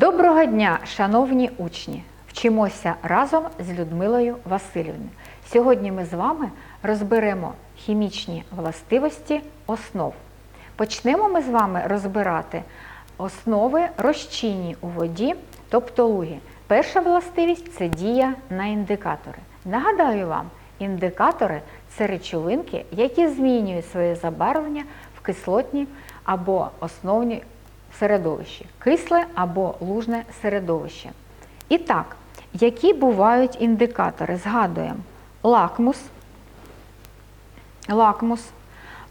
Доброго дня, шановні учні! Вчимося разом з Людмилою Васильівною. Сьогодні ми з вами розберемо хімічні властивості основ. Почнемо ми з вами розбирати основи розчинні у воді, тобто луги. Перша властивість це дія на індикатори. Нагадаю вам, індикатори це речовинки, які змінюють своє забарвлення в кислотні або основні середовищі, кисле або лужне середовище. І так, які бувають індикатори? Згадуємо лакмус. Лакмус.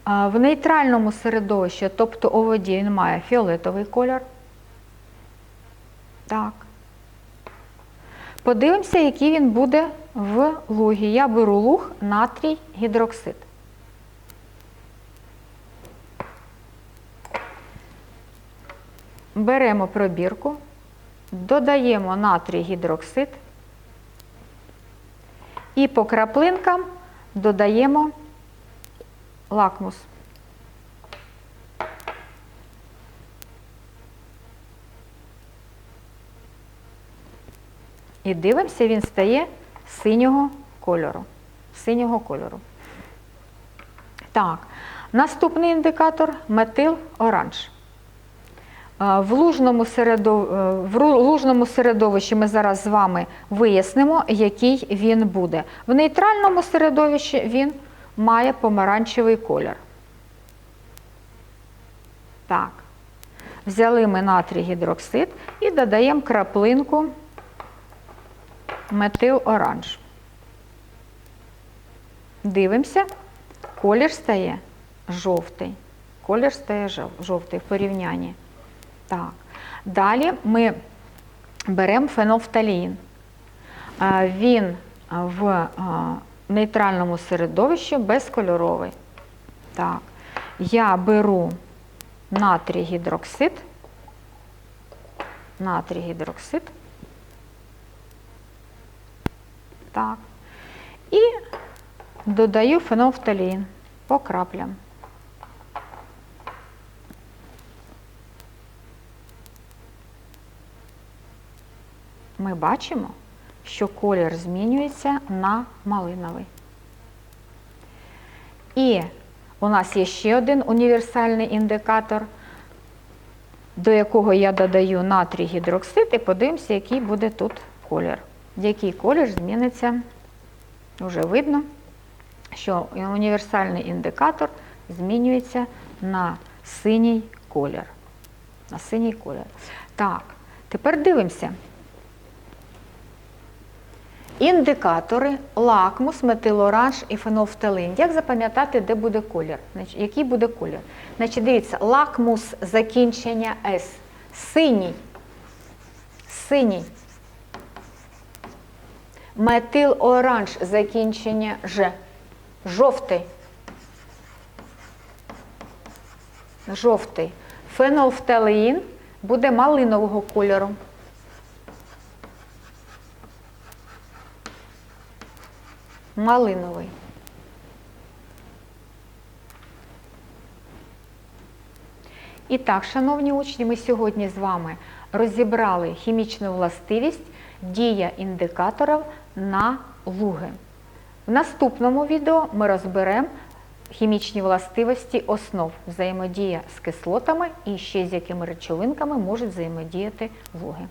В нейтральному середовищі, тобто у воді, він має фіолетовий колір. Так. Подивимося, який він буде в лугі. Я беру луг натрій гідроксид. Беремо пробірку, додаємо натрій гідроксид і по краплинкам додаємо лакмус. І дивимося, він стає синього кольору. Синього кольору. Так, наступний індикатор метил оранж. Е, В лужному, середов... е, в лужному середовищі ми зараз з вами вияснимо, який він буде. В нейтральному середовищі він має помаранчевий колір. Так. Взяли ми натрій гідроксид і додаємо краплинку метил оранж. Дивимося, колір стає жовтий. Колір стає жовтий в порівнянні. Так. Далі ми беремо фенофталін. Він в нейтральному середовищі безкольоровий. Так. Я беру натрій гідроксид. Натрій гідроксид. Так. І додаю фенофталін по краплям. Ми бачимо, що колір змінюється на малиновий. І у нас є ще один універсальний індикатор, до якого я додаю натрій гідроксид і подивимося, який буде тут колір. Який колір зміниться, вже видно, що універсальний індикатор змінюється на синій колір. На синій колір. Так, тепер дивимося. Індикатори лакмус, метилоранж і фенофталин. Як запам'ятати, де буде колір? Який буде колір? Значить, дивіться, лакмус закінчення С. Синій. Синій. Метил-оранж закінчення Ж. Жовтий. Жовтий. Фенофталин буде малинового кольору. Малиновий. І так, шановні учні, ми сьогодні з вами розібрали хімічну властивість дія індикаторів на луги. В наступному відео ми розберемо хімічні властивості основ взаємодія з кислотами і ще з якими речовинками можуть взаємодіяти луги.